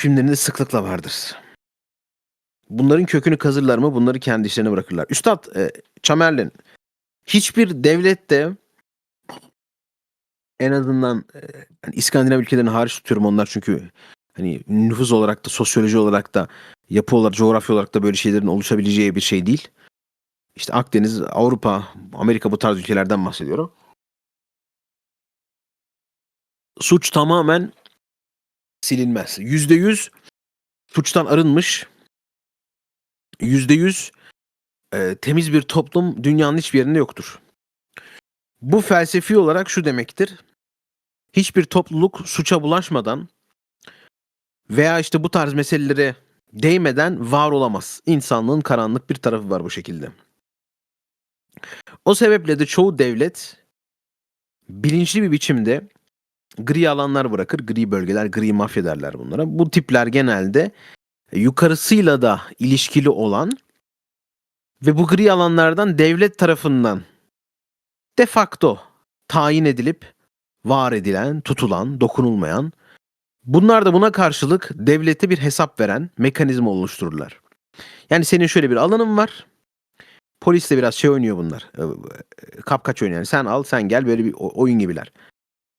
filmlerinde sıklıkla vardır. Bunların kökünü kazırlar mı? Bunları kendi işlerine bırakırlar. Üstad e, Çamerlin hiçbir devlette en azından e, hani İskandinav ülkelerini hariç tutuyorum onlar çünkü hani nüfus olarak da sosyoloji olarak da yapı olarak coğrafya olarak da böyle şeylerin oluşabileceği bir şey değil. İşte Akdeniz, Avrupa, Amerika bu tarz ülkelerden bahsediyorum. Suç tamamen silinmez. Yüzde yüz suçtan arınmış. Yüzde yüz e, temiz bir toplum dünyanın hiçbir yerinde yoktur. Bu felsefi olarak şu demektir. Hiçbir topluluk suça bulaşmadan veya işte bu tarz meselelere değmeden var olamaz. İnsanlığın karanlık bir tarafı var bu şekilde. O sebeple de çoğu devlet bilinçli bir biçimde gri alanlar bırakır. Gri bölgeler, gri mafya derler bunlara. Bu tipler genelde yukarısıyla da ilişkili olan ve bu gri alanlardan devlet tarafından de facto tayin edilip var edilen, tutulan, dokunulmayan bunlar da buna karşılık devlete bir hesap veren mekanizma oluştururlar. Yani senin şöyle bir alanın var. Polisle biraz şey oynuyor bunlar. Ee, Kapkaç oynuyor. Yani sen al sen gel böyle bir oyun gibiler.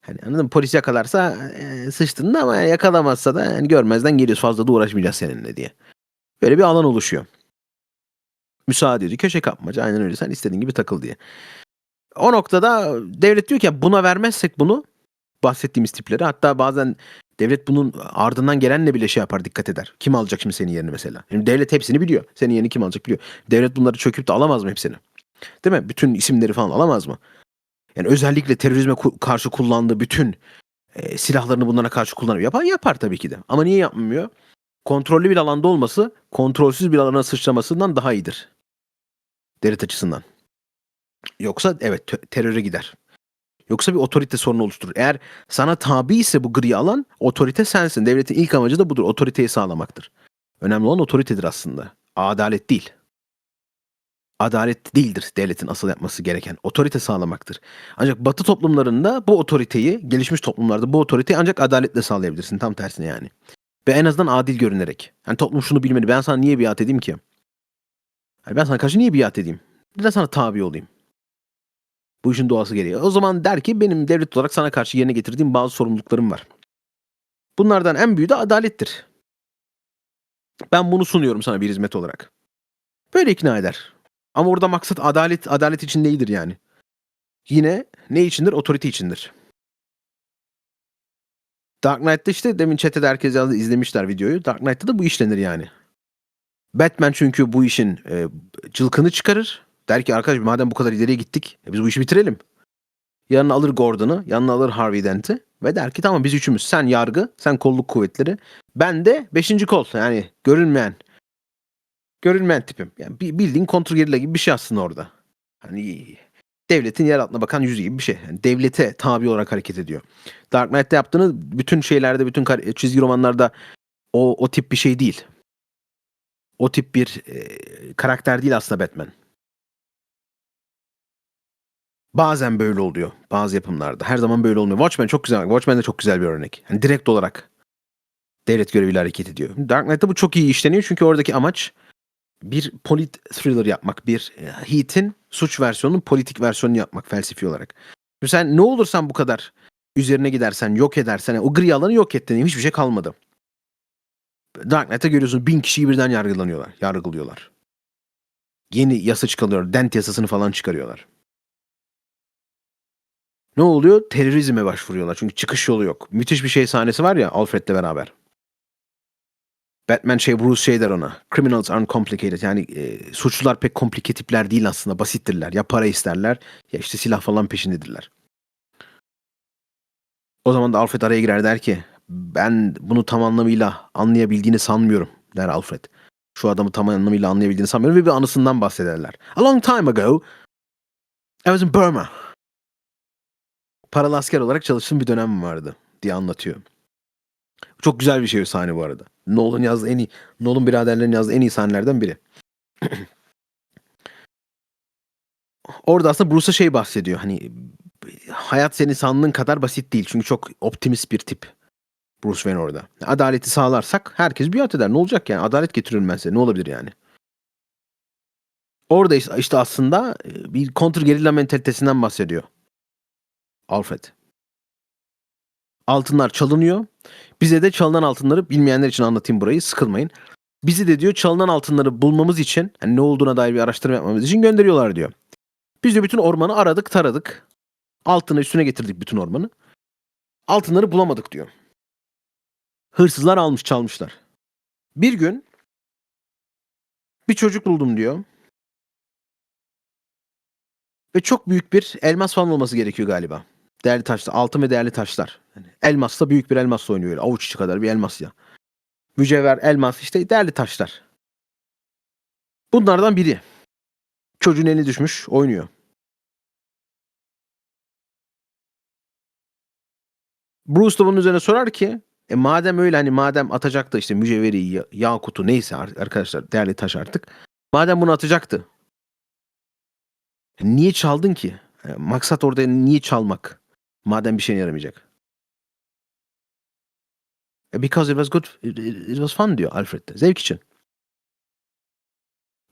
Hani anladın mı? Polis yakalarsa e, sıçtın da ama yakalamazsa da yani görmezden geliyoruz. Fazla da uğraşmayacağız seninle diye. Böyle bir alan oluşuyor. Müsaade ediyor. Köşe kapmaca. Aynen öyle. Sen istediğin gibi takıl diye. O noktada devlet diyor ki buna vermezsek bunu bahsettiğimiz tipleri hatta bazen devlet bunun ardından gelenle bile şey yapar dikkat eder. Kim alacak şimdi senin yerini mesela? Şimdi devlet hepsini biliyor. Senin yerini kim alacak biliyor. Devlet bunları çöküp de alamaz mı hepsini? Değil mi? Bütün isimleri falan alamaz mı? Yani özellikle terörizme karşı kullandığı bütün e, silahlarını bunlara karşı kullanıyor. Yapar yapar tabii ki de. Ama niye yapmıyor? Kontrollü bir alanda olması kontrolsüz bir alana sıçramasından daha iyidir. Devlet açısından. Yoksa evet te- teröre gider. Yoksa bir otorite sorunu oluşturur. Eğer sana tabi ise bu gri alan otorite sensin. Devletin ilk amacı da budur. Otoriteyi sağlamaktır. Önemli olan otoritedir aslında. Adalet değil. Adalet değildir devletin asıl yapması gereken. Otorite sağlamaktır. Ancak batı toplumlarında bu otoriteyi, gelişmiş toplumlarda bu otoriteyi ancak adaletle sağlayabilirsin. Tam tersine yani. Ve en azından adil görünerek. Yani toplum şunu bilmeli. Ben sana niye biat edeyim ki? Yani ben sana karşı niye biat edeyim? Neden sana tabi olayım? Bu işin doğası gereği. O zaman der ki benim devlet olarak sana karşı yerine getirdiğim bazı sorumluluklarım var. Bunlardan en büyüğü de adalettir. Ben bunu sunuyorum sana bir hizmet olarak. Böyle ikna eder. Ama orada maksat adalet adalet için değildir yani. Yine ne içindir? Otorite içindir. Dark Knight'ta işte demin chat'te herkes yazdı izlemişler videoyu. Dark Knight'ta da bu işlenir yani. Batman çünkü bu işin e, cılkını çıkarır. Der ki arkadaş madem bu kadar ileriye gittik e, biz bu işi bitirelim. Yanına alır Gordon'u, yanına alır Harvey Dent'i ve der ki tamam biz üçümüz. Sen yargı, sen kolluk kuvvetleri. Ben de beşinci kol yani görünmeyen. Görünmeyen tipim. Yani bi- bildiğin kontrgerilla gibi bir şey aslında orada. Hani devletin yer altına bakan yüzü gibi bir şey. Yani devlete tabi olarak hareket ediyor. Dark Knight'ta yaptığını bütün şeylerde, bütün kar- çizgi romanlarda o, o tip bir şey değil. O tip bir e, karakter değil aslında Batman. Bazen böyle oluyor bazı yapımlarda. Her zaman böyle olmuyor. Watchmen çok güzel. Watchmen de çok güzel bir örnek. Yani direkt olarak devlet göreviyle hareket ediyor. Dark Knight'ta bu çok iyi işleniyor çünkü oradaki amaç bir polit thriller yapmak. Bir e, Heat'in suç versiyonunun politik versiyonunu yapmak felsefi olarak. Şimdi sen ne olursan bu kadar üzerine gidersen, yok edersen, o gri alanı yok ettin. Hiçbir şey kalmadı. Dark Knight'ta görüyorsun bin kişiyi birden yargılanıyorlar. Yargılıyorlar. Yeni yasa çıkarıyorlar. Dent yasasını falan çıkarıyorlar. Ne oluyor? Terörizme başvuruyorlar. Çünkü çıkış yolu yok. Müthiş bir şey sahnesi var ya Alfred'le beraber. Batman şey Bruce şey der ona. Criminals aren't complicated. Yani e, suçlular pek komplike tipler değil aslında. Basittirler. Ya para isterler ya işte silah falan peşindedirler. O zaman da Alfred araya girer der ki ben bunu tam anlamıyla anlayabildiğini sanmıyorum der Alfred. Şu adamı tam anlamıyla anlayabildiğini sanmıyorum ve bir anısından bahsederler. A long time ago I was in Burma. Paralı asker olarak çalıştığım bir dönem vardı diye anlatıyor. Çok güzel bir şey o sahne bu arada. Nolan yazdığı en iyi, Nolan biraderlerin yazdığı en iyi sahnelerden biri. Orada aslında Bruce'a şey bahsediyor. Hani hayat senin sandığın kadar basit değil. Çünkü çok optimist bir tip. Bruce Wayne orada. Adaleti sağlarsak herkes biat eder. Ne olacak yani? Adalet size. Ne olabilir yani? Orada işte, aslında e, bir kontra gerilla mentalitesinden bahsediyor. Alfred. Altınlar çalınıyor. Bize de çalınan altınları bilmeyenler için anlatayım burayı. Sıkılmayın. Bizi de diyor çalınan altınları bulmamız için yani ne olduğuna dair bir araştırma yapmamız için gönderiyorlar diyor. Biz de bütün ormanı aradık taradık. Altını üstüne getirdik bütün ormanı. Altınları bulamadık diyor. Hırsızlar almış çalmışlar. Bir gün bir çocuk buldum diyor. Ve çok büyük bir elmas falan olması gerekiyor galiba. Değerli taşlar, altın ve değerli taşlar. Yani elmasla büyük bir elmasla oynuyor öyle. Avuç içi kadar bir elmas ya. Mücevher, elmas işte değerli taşlar. Bunlardan biri. Çocuğun eline düşmüş, oynuyor. Bruce da bunun üzerine sorar ki e madem öyle hani madem atacaktı işte mücevheri, ya- yakutu neyse ar- arkadaşlar değerli taş artık. Madem bunu atacaktı. Niye çaldın ki? E, Maksat orada niye çalmak? Madem bir şeyine yaramayacak. Because it was good, it- it was fun diyor Alfred de. Zevk için.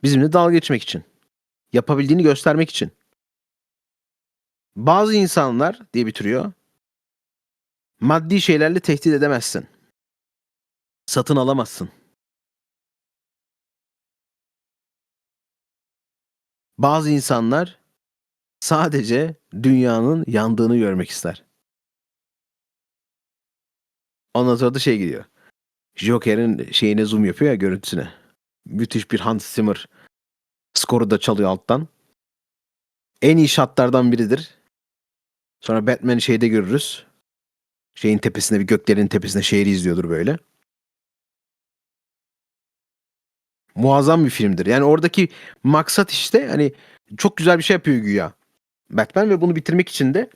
Bizimle dalga geçmek için. Yapabildiğini göstermek için. Bazı insanlar diye bitiriyor. Maddi şeylerle tehdit edemezsin. Satın alamazsın. Bazı insanlar sadece dünyanın yandığını görmek ister. Ondan sonra da şey gidiyor. Joker'in şeyine zoom yapıyor ya görüntüsüne. Müthiş bir Hans Zimmer skoru da çalıyor alttan. En iyi şatlardan biridir. Sonra Batman'i şeyde görürüz. Şeyin tepesinde bir göklerin tepesinde şehri izliyordur böyle. Muazzam bir filmdir. Yani oradaki maksat işte hani çok güzel bir şey yapıyor güya. Batman ve bunu bitirmek için de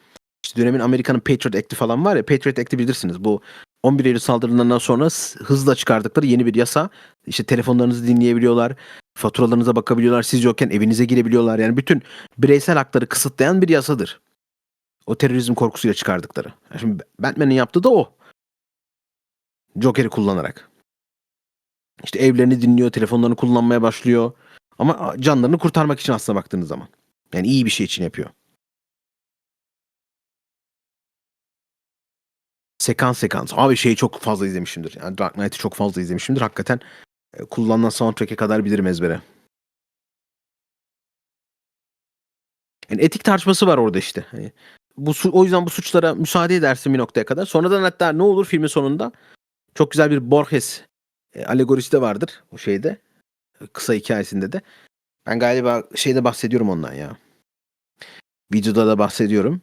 işte dönemin Amerika'nın Patriot Act'i falan var ya Patriot Act'i bilirsiniz. Bu 11 Eylül saldırılarından sonra hızla çıkardıkları yeni bir yasa. İşte telefonlarınızı dinleyebiliyorlar. Faturalarınıza bakabiliyorlar. Siz yokken evinize girebiliyorlar. Yani bütün bireysel hakları kısıtlayan bir yasadır. O terörizm korkusuyla çıkardıkları. Şimdi Batman'in yaptığı da o. Joker'i kullanarak. İşte evlerini dinliyor, telefonlarını kullanmaya başlıyor. Ama canlarını kurtarmak için aslında baktığınız zaman. Yani iyi bir şey için yapıyor. Sekans sekans. Abi şeyi çok fazla izlemişimdir. Yani Dark Knight'ı çok fazla izlemişimdir. Hakikaten e, kullanılan soundtrack'e kadar bilirim ezbere. Yani etik tartışması var orada işte. Hani bu o yüzden bu suçlara müsaade edersin bir noktaya kadar. Sonradan hatta ne olur filmin sonunda çok güzel bir Borges e, alegorisi de vardır o şeyde. e, Kısa hikayesinde de. Ben galiba şeyde bahsediyorum ondan ya. Videoda da bahsediyorum.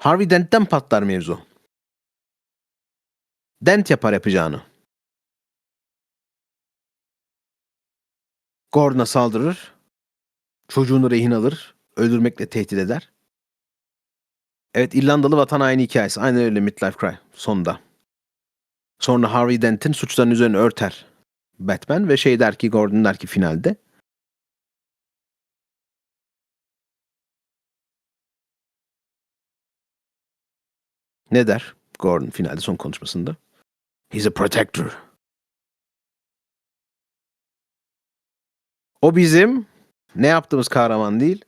Harvey Dent'ten patlar mevzu. Dent yapar yapacağını. Gordon'a saldırır. Çocuğunu rehin alır. Öldürmekle tehdit eder. Evet İrlandalı vatan haini hikayesi. Aynen öyle Midlife Cry sonunda. Sonra Harvey Dent'in suçların üzerine örter Batman ve şey der ki Gordon der ki finalde. Ne der Gordon finalde son konuşmasında? He's a protector. O bizim ne yaptığımız kahraman değil.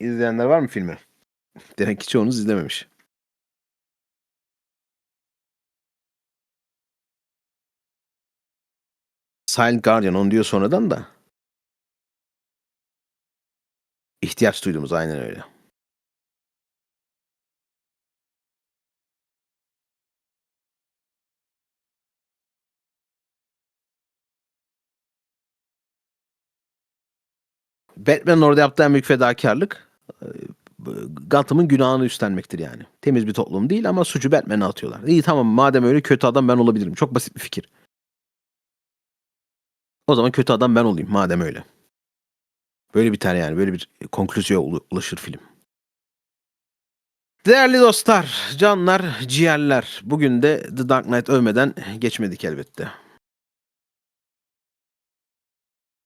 İzleyenler var mı filmi? Demek ki çoğunuz izlememiş. Silent Guardian onu diyor sonradan da. İhtiyaç duyduğumuz aynen öyle. Batman'ın orada yaptığı en büyük fedakarlık e, Gotham'ın günahını üstlenmektir yani. Temiz bir toplum değil ama suçu Batman'e atıyorlar. İyi tamam madem öyle kötü adam ben olabilirim. Çok basit bir fikir. O zaman kötü adam ben olayım madem öyle. Böyle biter yani. Böyle bir konklüzyoya ulaşır film. Değerli dostlar, canlar, ciğerler. Bugün de The Dark Knight övmeden geçmedik elbette.